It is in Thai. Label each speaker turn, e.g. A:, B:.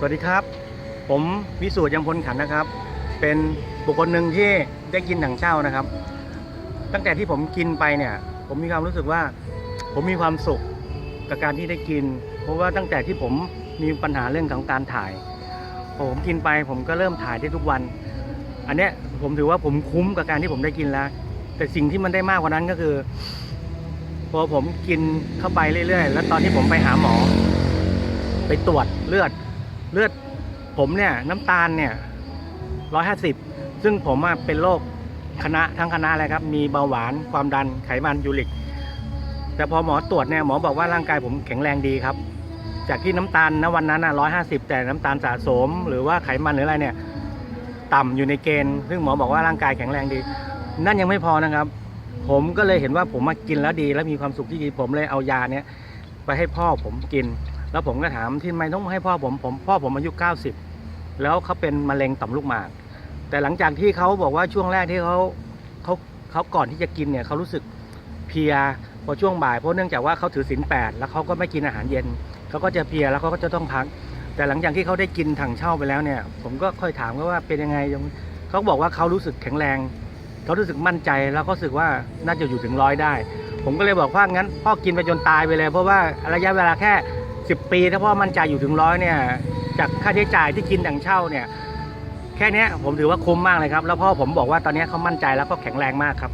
A: สวัสดีครับ ผมวิสูตรยังพลขันนะครับ เป็นบุคคลหนึ่งที่ได้กินถังเช่านะครับ ตั้งแต่ที่ผมกินไปเนี่ย ผมมีความรู้สึกว่า ผมมีความสุขกับการที่ได้กิน เพราะว่าตั้งแต่ที่ผมมีปัญหาเรื่องของการถ่าย ผมกินไปผมก็เริ่มถ่ายได้ทุกวัน อันเนี้ยผมถือว่าผมคุ้มกับการที่ผมได้กินแล้ว แต่สิ่งที่มันได้มากกว่านั้นก็คือพอผมกินเข้าไปเรื่อยๆ แล้วตอนที่ผมไปหาหมอ ไปตรวจเลือด เลือดผมเนี่ยน้ำตาลเนี่ยร้อยห้าสิบซึ่งผมเป็นโรคคณะทั้งคณะเลยครับ มีเบาหวานความดันไขมันยูริก แต่พอหมอตรวจเนี่ยหมอบอกว่าร่างกายผมแข็งแรงดีครับ จากที่น้ำตาลณวันนั้นร้อยห้าสิบแต่น้ำตาลสะสม หรือว่าไขมันหรืออะไรเนี่ย ต่ำอยู่ในเกณฑ์ ซึ่งหมอบอกว่าร่างกายแข็งแรงดี นั่นยังไม่พอนะครับ ผมก็เลยเห็นว่าผมมากินแล้วดี แล้วมีความสุขที่ดีผมเลยเอายาเนี้ยไปให้พ่อผมกิน แล้วผมก็ถามที่ทำไมต้องให้พ่อผมผมพ่อผมอายุ 90 แล้วเขาเป็นมะเร็งต่อมลูกหมาก แต่หลังจากที่เขาบอกว่าช่วงแรกที่เขาเขาเขาก่อนที่จะกินเนี่ยเขารู้สึกเพลียพอช่วงบ่ายเพราะเนื่องจากว่าเขาถือศีลแปดแล้วเขาก็ไม่กินอาหารเย็นเขาก็จะเพลียแล้วเขาก็จะต้องพัก แต่หลังจากที่เขาได้กินถังเช่าไปแล้วเนี่ย ผมก็ค่อยถามเขาว่าเป็นยังไงเขาบอกว่าเขารู้สึกแข็งแรงเขารู้สึกมั่นใจแล้วก็รู้สึกว่าน่าจะอยู่ถึงร้อยได้ ผมก็เลยบอกว่างั้นพ่อกินไปจนตายไปเลย เพราะว่าระยะเวลาแค่ 10 ปีถ้าพ่อมั่นใจอยู่ถึงร้อยเนี่ยจากค่าใช้จ่ายที่กินดังเช่าเนี่ยแค่นี้ผมถือว่าคุ้มมากเลยครับ แล้วพ่อผมบอกว่าตอนนี้เขามั่นใจแล้วก็แข็งแรงมากครับ